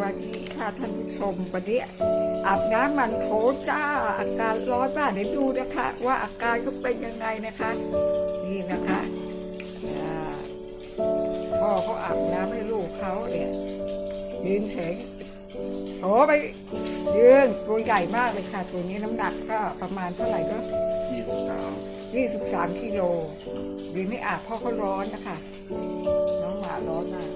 วัสดีค่ะท่านผู้ชมวันนี้อาบน้ำมันโถจ้า อากาศร้อนมากเดี๋ยวดูนะคะ ว่าอาการก็เป็นยังไงนะคะ นี่นะคะอ่าพ่อเขาอาบน้ำให้ลูกเขาเนี่ยยืนเฉยโอ้ไปยืนตัวใหญ่มากเลยค่ะ ตัวนี้น้ำหนักก็ประมาณเท่าไหร่ก็ยี่สิบสามยี่สิบสามกิโลยืนไม่อาบเพราะเขาร้อนนะคะ น้องหมาร้อนมาก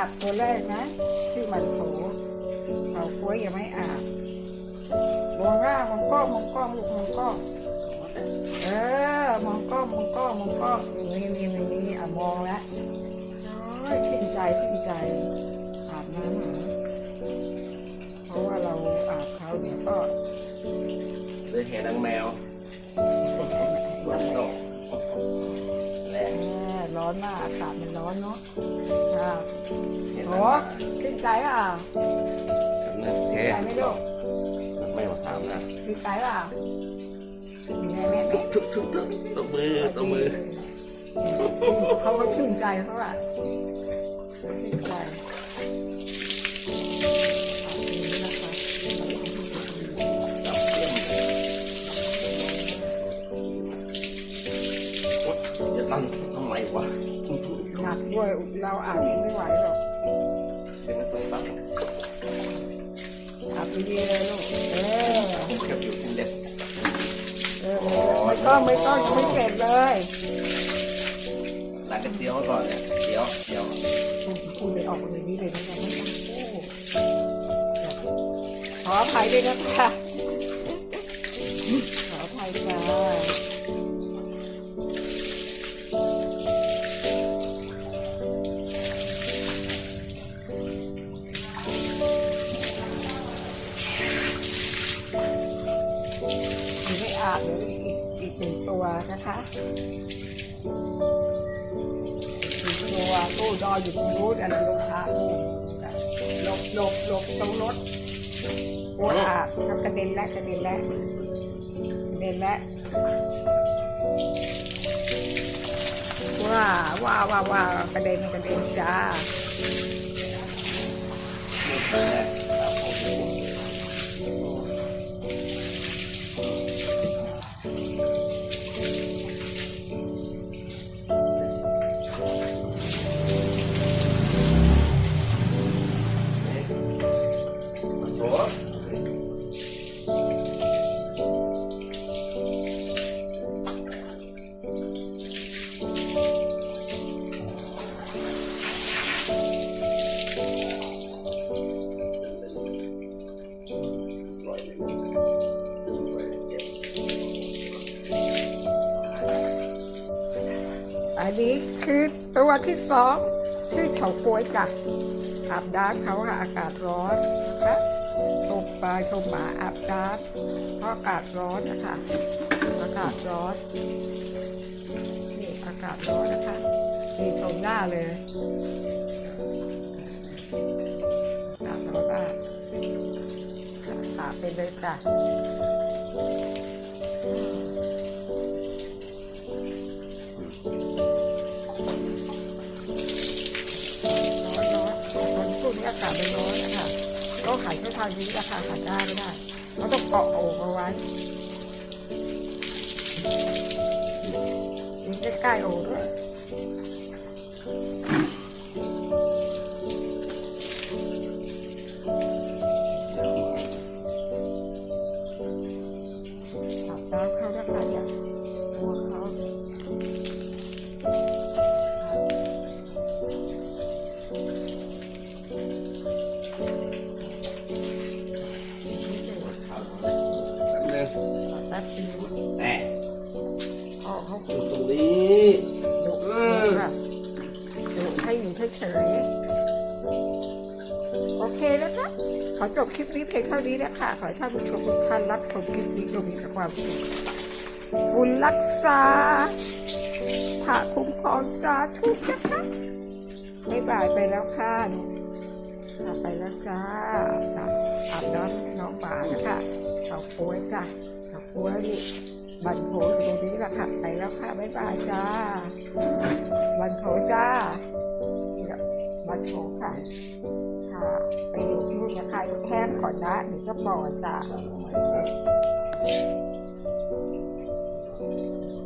อาบตัวแรกนะ ที่มันโถเขากล้วยยังไม่อาบมองหน้ามองกล้องมองกล้องลูกมองกล้องเออมองกล้องมองกล้องมองกล้องนี่นี่นี่นี่อะมองแล้วโอ้ยชื่นใจชื่นใจอาบน้ำหมาเพราะว่าเราอาบเขาเนี่ยก็เลยเห็นนางแมว อนมากอากาศมันร้อนเนาะครับเห็นโอ้นางชื่นใจอะแมวเทชื่นใจไหมลูกไม่มาถามนะชื่นใจอะมีไงแม่ทุบทุบทุบทุบตบมือตบมือเขาก็ชื่นใจเขาอะชื่นใจเอาอันนี้นะคะจับเตี้ยมโอ๊ยจะตั้ง ทำไมวะหนักด้วยเราอาบเองไม่ไหวหรอกเป็นนักตั้งตั้งอาบดีๆเลยลูกเออเก็บอยู่ที่เล็บเออไม่ต้องไม่ต้องไม่เสร็จเลยร้านก๋วยเตี๋ยวก่อนเนี่ยเตี๋ยวเตี๋ยวพูดเลยออกเลยนี่เลยนะคะไม่ต้องพูดขออภัยด้วยนะคะาบเดี๋ยวอีกอีกหนึ่งตัวนะคะตัวตู้ดออยู่ตรงนู้นอันนั้นลงอาหลบหลบหลบตรงรถโอ้ยอาทำกระเด็นแล้วกระเด็นแล้วกระเด็นแล้วว้าว้าว้าว้ากระเด็นกระเด็นจ้า นี้คือตัวที่สองชื่อเฉาก๊วยจ้ะอาบน้ำเขาอะอากาศร้อนนะคะชมปลาชมหมาอาบน้ำเพราะอากาศร้อนนะคะ อากาศร้อนนี่อากาศร้อนนะคะนี่ตรงหน้าเลยอากาศร้อนมากอาบไปเลยจ้ะ ก็ขายแค่ทางนี้ราคาขายได้ไม่ได้เขาต้องเกาะโอ่งเอาไว้ยิงใกล้ๆโอ่งด้วย ป๊บนึงแหมพ่อเขาอยู่ตรงนี้ ดุแบบดุให้อยู่เฉยๆโอเคนะคะขอจบคลิปนี้เพียงเท่านี้นะคะ ขอให้ท่านผู้ชมทุกท่านรับชมคลิปนี้จงมีแต่ความสุขบุญรักษาพระคุ้มครองสาธุนะคะไม่บ่ายไปแล้วค่ะค่ะไปแล้วจ้าอาบน้ำอาบน้ำน้องป่านะคะเฉาโค้ยจ้ะ หัวดิบันโถล่ตรงนี้ละค่ะไปแล้วค่ะบ๊ายบายจ้าบันโถจ้าบันโถค่ะค่ะไปอยู่ที่นู่นะคะแห้ก่อนนะหรือก็ปอจ้า Thank you.